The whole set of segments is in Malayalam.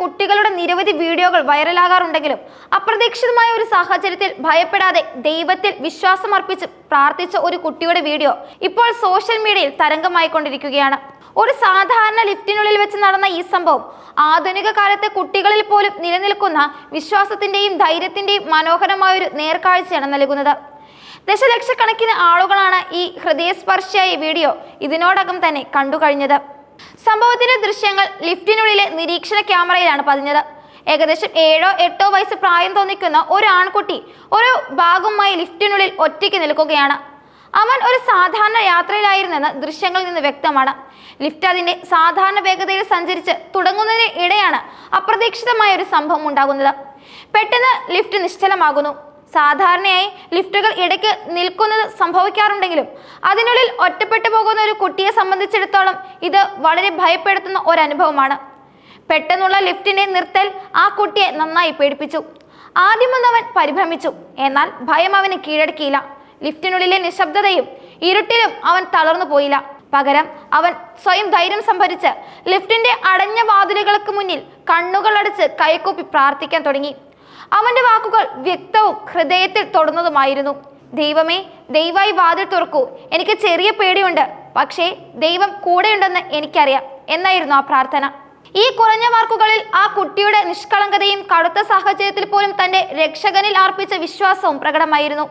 കുട്ടികളുടെ നിരവധി വീഡിയോകൾ വൈറലാകാറുണ്ടെങ്കിലും അപ്രതീക്ഷിതമായ ഒരു സാഹചര്യത്തിൽ ഭയപ്പെടാതെ ദൈവത്തിൽ വിശ്വാസമർപ്പിച്ച് പ്രാർത്ഥിച്ച ഒരു കുട്ടിയുടെ വീഡിയോ ഇപ്പോൾ സോഷ്യൽ മീഡിയയിൽ തരംഗമായിക്കൊണ്ടിരിക്കുകയാണ്. ഒരു സാധാരണ ലിഫ്റ്റിനുള്ളിൽ വെച്ച് നടന്ന ഈ സംഭവം ആധുനിക കാലത്തെ കുട്ടികളിൽ പോലും നിലനിൽക്കുന്ന വിശ്വാസത്തിന്റെയും ധൈര്യത്തിന്റെയും മനോഹരമായ ഒരു നേർക്കാഴ്ചയാണ് നൽകുന്നത്. ദശലക്ഷക്കണക്കിന് ആളുകളാണ് ഈ ഹൃദയസ്പർശിയായ വീഡിയോ ഇതിനോടകം തന്നെ കണ്ടു കഴിഞ്ഞത് സംഭവത്തിന്റെ ദൃശ്യങ്ങൾ ലിഫ്റ്റിനുള്ളിലെ നിരീക്ഷണ ക്യാമറയിലാണ് പതിഞ്ഞത്. ഏകദേശം ഏഴോ എട്ടോ വയസ്സ് പ്രായം തോന്നിക്കുന്ന ഒരു ആൺകുട്ടി ഒരു ഭാഗവുമായി ലിഫ്റ്റിനുള്ളിൽ ഒറ്റയ്ക്ക് നിൽക്കുകയാണ്. അവൻ ഒരു സാധാരണ യാത്രയിലായിരുന്നെന്ന് ദൃശ്യങ്ങളിൽ നിന്ന് വ്യക്തമാണ്. ലിഫ്റ്റ് അതിന്റെ സാധാരണ വേഗതയിൽ സഞ്ചരിച്ച് തുടങ്ങുന്നതിന് ഇടെയാണ് അപ്രതീക്ഷിതമായ ഒരു സംഭവം ഉണ്ടാകുന്നത്. പെട്ടെന്ന് ലിഫ്റ്റ് നിശ്ചലമാകുന്നു. സാധാരണയായി ലിഫ്റ്റുകൾ ഇടയ്ക്ക് നിൽക്കുന്നത് സംഭവിക്കാറുണ്ടെങ്കിലും അതിനുള്ളിൽ ഒറ്റപ്പെട്ടു പോകുന്ന ഒരു കുട്ടിയെ സംബന്ധിച്ചിടത്തോളം ഇത് വളരെ ഭയപ്പെടുത്തുന്ന ഒരു അനുഭവമാണ് പെട്ടെന്നുള്ള ലിഫ്റ്റിന്റെ നിർത്തൽ ആ കുട്ടിയെ നന്നായി പേടിപ്പിച്ചു. ആദ്യമൊന്നവൻ പരിഭ്രമിച്ചു. എന്നാൽ ഭയം അവന് കീഴടക്കിയില്ല. ലിഫ്റ്റിനുള്ളിലെ നിശബ്ദതയും ഇരുട്ടിലും അവൻ തളർന്നു പോയില്ല. പകരം അവൻ സ്വയം ധൈര്യം സംഭരിച്ച് ലിഫ്റ്റിന്റെ അടഞ്ഞ വാതിലുകൾക്ക് മുന്നിൽ കണ്ണുകളടച്ച് കൈകൂപ്പി പ്രാർത്ഥിക്കാൻ തുടങ്ങി. അവന്റെ വാക്കുകൾ വ്യക്തവും ഹൃദയത്തിൽ തൊടുന്നതുമായിരുന്നു. ദൈവമേ ദയവായി വാതിൽ തുറക്കൂ. എനിക്ക് ചെറിയ പേടിയുണ്ട്. പക്ഷേ ദൈവം കൂടെയുണ്ടെന്ന് എനിക്കറിയാം. എന്നായിരുന്നു ആ പ്രാർത്ഥന. ഈ കുറഞ്ഞ മാർക്കുകളിൽ ആ കുട്ടിയുടെ നിഷ്കളങ്കതയും കടുത്ത സാഹചര്യത്തിൽ പോലും തന്റെ രക്ഷകനിൽ അർപ്പിച്ച വിശ്വാസവും പ്രകടമായിരുന്നു.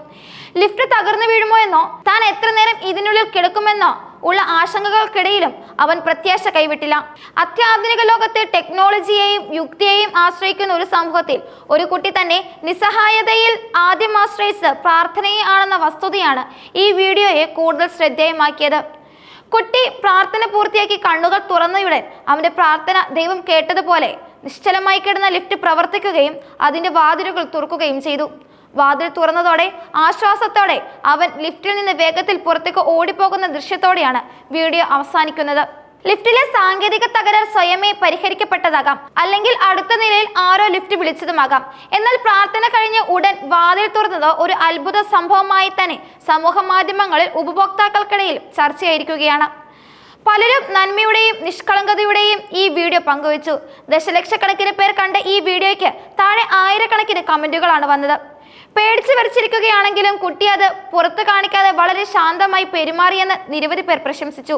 ലിഫ്റ്റ് തകർന്നു വീഴുമോ എന്നോ താൻ എത്ര നേരം ഇതിനുള്ളിൽ കിടക്കുമെന്നോ ഉള്ള ആശങ്കകൾക്കിടയിലും അവൻ പ്രത്യാശ കൈവിട്ടില്ല. അത്യാധുനിക ലോകത്തെ ടെക്നോളജിയെയും യുക്തിയെയും ആശ്രയിക്കുന്ന ഒരു സമൂഹത്തിൽ ഒരു കുട്ടി തന്നെ നിസ്സഹായതയിൽ ആദ്യം ആശ്രയിച്ച് പ്രാർത്ഥനയെ ആണെന്ന വസ്തുതയാണ് ഈ വീഡിയോയെ കൂടുതൽ ശ്രദ്ധേയമാക്കിയത്. കുട്ടി പ്രാർത്ഥന പൂർത്തിയാക്കി കണ്ണുകൾ തുറന്നയുടൻ അവന്റെ പ്രാർത്ഥന ദൈവം കേട്ടതുപോലെ നിശ്ചലമായി കിടന്ന ലിഫ്റ്റ് പ്രവർത്തിക്കുകയും അതിന്റെ വാതിലുകൾ തുറക്കുകയും ചെയ്തു. വാതിൽ തുറന്നതോടെ ആശ്വാസത്തോടെ അവൻ ലിഫ്റ്റിൽ നിന്ന് വേഗത്തിൽ പുറത്തേക്ക് ഓടിപ്പോകുന്ന ദൃശ്യത്തോടെയാണ് വീഡിയോ അവസാനിക്കുന്നത്. ലിഫ്റ്റിലെ സാങ്കേതിക തകരാർ സ്വയമേ പരിഹരിക്കപ്പെട്ടതാകാം. അല്ലെങ്കിൽ അടുത്ത നിലയിൽ ആരോ ലിഫ്റ്റ് വിളിച്ചതുമാകാം. എന്നാൽ പ്രാർത്ഥന കഴിഞ്ഞ് ഉടൻ വാതിൽ തുറന്നത് ഒരു അത്ഭുത സംഭവമായി തന്നെ സമൂഹ മാധ്യമങ്ങളിൽ ഉപഭോക്താക്കൾക്കിടയിൽ ചർച്ചയായിരിക്കുകയാണ്. പലരും നന്മയുടെയും നിഷ്കളങ്കതയുടെയും ഈ വീഡിയോ പങ്കുവച്ചു. ദശലക്ഷക്കണക്കിന് പേർ കണ്ട ഈ വീഡിയോയ്ക്ക് താഴെ ആയിരക്കണക്കിന് കമന്റുകളാണ് വന്നത്. പേടിച്ചു വരച്ചിരിക്കുകയാണെങ്കിലും കുട്ടി അത് പുറത്തു കാണിക്കാതെ വളരെ ശാന്തമായി പെരുമാറിയെന്ന് നിരവധി പേർ പ്രശംസിച്ചു.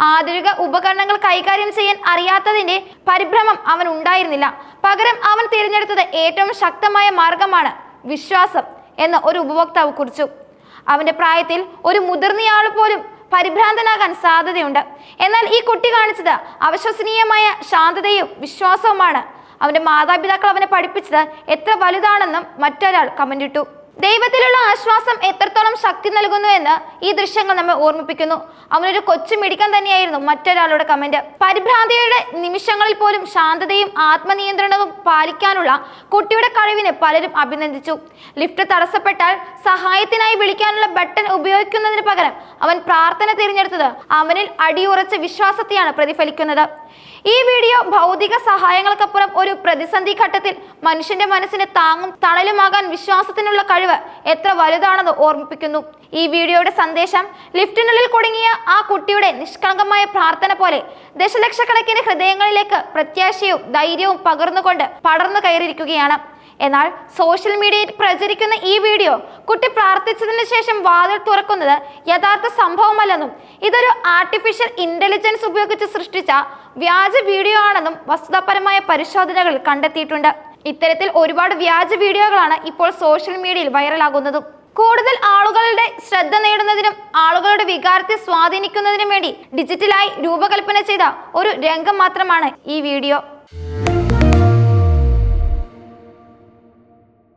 ആധുനിക ഉപകരണങ്ങൾ കൈകാര്യം ചെയ്യാൻ അറിയാത്തതിന്റെ പരിഭ്രമം അവൻ ഉണ്ടായിരുന്നില്ല. പകരം അവൻ തിരഞ്ഞെടുത്തത് ഏറ്റവും ശക്തമായ മാർഗമാണ് വിശ്വാസം എന്ന് ഒരു ഉപഭോക്താവ് കുറിച്ചു. അവന്റെ പ്രായത്തിൽ ഒരു മുതിർന്നയാൾ പോലും പരിഭ്രാന്തനാകാൻ സാധ്യതയുണ്ട്. എന്നാൽ ഈ കുട്ടി കാണിച്ചത് അവിശ്വസനീയമായ ശാന്തതയും വിശ്വാസവുമാണ്. അവന്റെ മാതാപിതാക്കൾ അവനെ പഠിപ്പിച്ചത് എത്ര വലുതാണെന്നും മറ്റൊരാൾ കമന്റ് ഇട്ടു. ദൈവത്തിലുള്ള ആശ്വാസം എത്രത്തോളം ശക്തി നൽകുന്നു എന്ന് ഈ ദൃശ്യങ്ങൾ നമ്മെ ഓർമ്മിപ്പിക്കുന്നു. അവനൊരു കൊച്ചു മിടിക്കാൻ തന്നെയായിരുന്നു മറ്റൊരാളുടെ കമന്റ് പരിഭ്രാന്തിയുടെ നിമിഷങ്ങളിൽ പോലും ശാന്തതയും ആത്മനിയന്ത്രണവും പാലിക്കാനുള്ള കുട്ടിയുടെ കഴിവിനെ പലരും അഭിനന്ദിച്ചു. ലിഫ്റ്റ് തടസ്സപ്പെട്ടാൽ സഹായത്തിനായി വിളിക്കാനുള്ള ബട്ടൺ ഉപയോഗിക്കുന്നതിന് പകരം അവൻ പ്രാർത്ഥന തിരഞ്ഞെടുത്തത് അവനിൽ അടിയുറച്ച വിശ്വാസത്തെയാണ് പ്രതിഫലിക്കുന്നത്. ഈ വീഡിയോ ഭൗതിക സഹായങ്ങൾക്കപ്പുറം ഒരു പ്രതിസന്ധി ഘട്ടത്തിൽ മനുഷ്യന്റെ മനസ്സിന് താങ്ങും തണലുമാകാൻ വിശ്വാസത്തിനുള്ള കഴിവ് എത്ര വലുതാണെന്ന് ഓർമ്മിപ്പിക്കുന്നു. ഈ വീഡിയോയുടെ സന്ദേശം ലിഫ്റ്റിനുള്ളിൽ കുടുങ്ങിയ ആ കുട്ടിയുടെ നിഷ്കളങ്കമായ പ്രാർത്ഥന പോലെ ദശലക്ഷക്കണക്കിന് ഹൃദയങ്ങളിലേക്ക് പ്രത്യാശയും ധൈര്യവും പകർന്നുകൊണ്ട് പടർന്നു കയറിയിരിക്കുകയാണ്. എന്നാൽ സോഷ്യൽ മീഡിയയിൽ പ്രചരിക്കുന്ന ഈ വീഡിയോ കുട്ടി പ്രാർത്ഥിച്ചതിന് ശേഷം വാതിൽ തുറക്കുന്നത് യഥാർത്ഥ സംഭവമല്ലെന്നും ഇതൊരു ആർട്ടിഫിഷ്യൽ ഇന്റലിജൻസ് ഉപയോഗിച്ച് സൃഷ്ടിച്ച വ്യാജ വീഡിയോ ആണെന്നും വസ്തുതാപരമായ പരിശോധനകൾ കണ്ടെത്തിയിട്ടുണ്ട്. ഇത്തരത്തിൽ ഒരുപാട് വ്യാജ വീഡിയോകളാണ് ഇപ്പോൾ സോഷ്യൽ മീഡിയയിൽ വൈറലാകുന്നതും കൂടുതൽ ആളുകളുടെ ശ്രദ്ധ നേടുന്നതിനും ആളുകളുടെ വികാരത്തെ സ്വാധീനിക്കുന്നതിനും വേണ്ടി ഡിജിറ്റലായി രൂപകൽപ്പന ചെയ്ത ഒരു രംഗം മാത്രമാണ് ഈ വീഡിയോ